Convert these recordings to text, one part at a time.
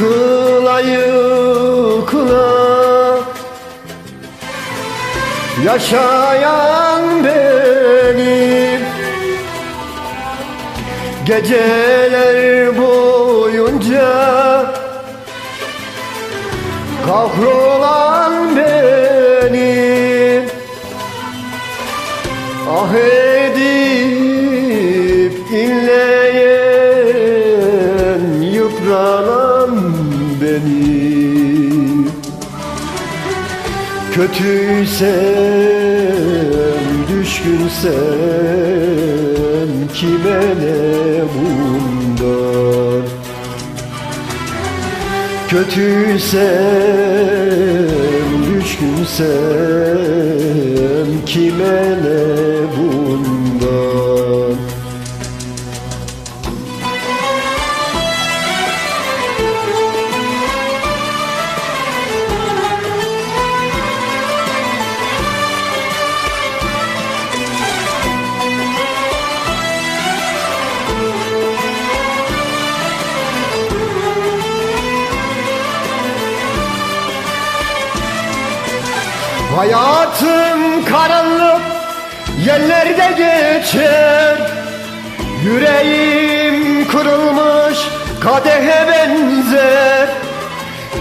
Yıkıla yıkıla Yaşayan benim. Geceler boyunca Kahrolan yıpranan benim Kötüysem, düşkünsem kime ne bundan? Kötüysem, düşkünsem kime ne bundan Hayatım karanlık yerlerde geçer. Yüreğim kırılmış kadehe benzer.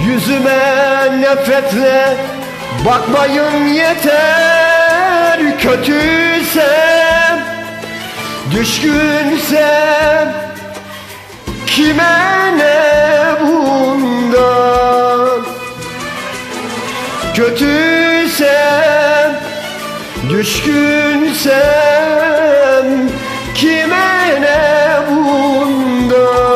Yüzüme nefretle bakmayın yeter. Kötüysem, düşkünsem Kime ne bundan? Kötüysem, düşkünsem Kime ne bundan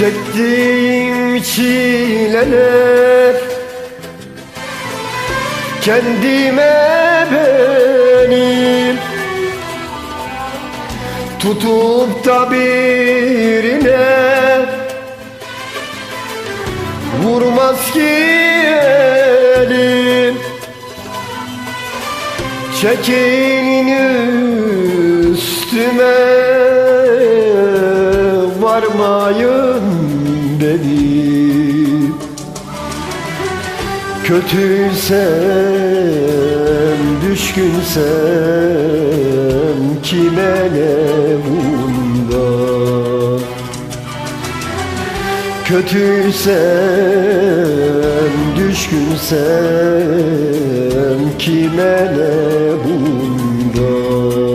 Çektiğim çileler. Kendime benim Tutup da birine Vurmaz ki elim. Çekin üstüme varmayın Kötüysem, düşkünsem kime ne bundan Kötüysem, düşkünsem kime ne bundan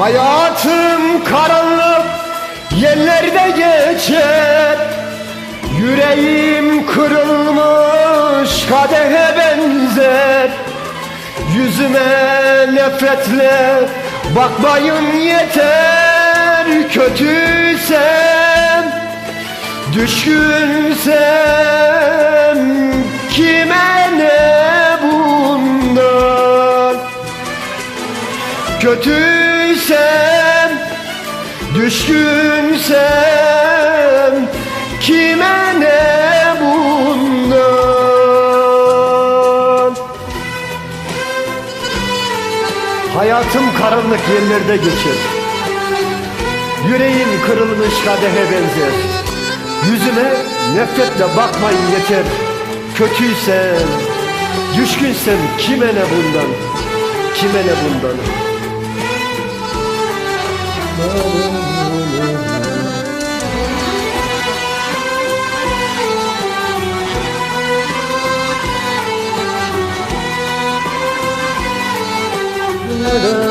Hayatım karanlık yerlerde geçer. Yüreğim kırılmış kadehe benzer. Yüzüme nefretle bakmayın yeter Kötüysem, düşkünsem kime ne bundan Kötüysem, düşkünsem Kime ne bundan? Hayatım karanlık yerlerde geçer Yüreğin kırılmış kadehe benzer. Yüzüme nefretle bakmayın yeter. Kötüysen, düşkünsen kime ne bundan? Kime ne bundan another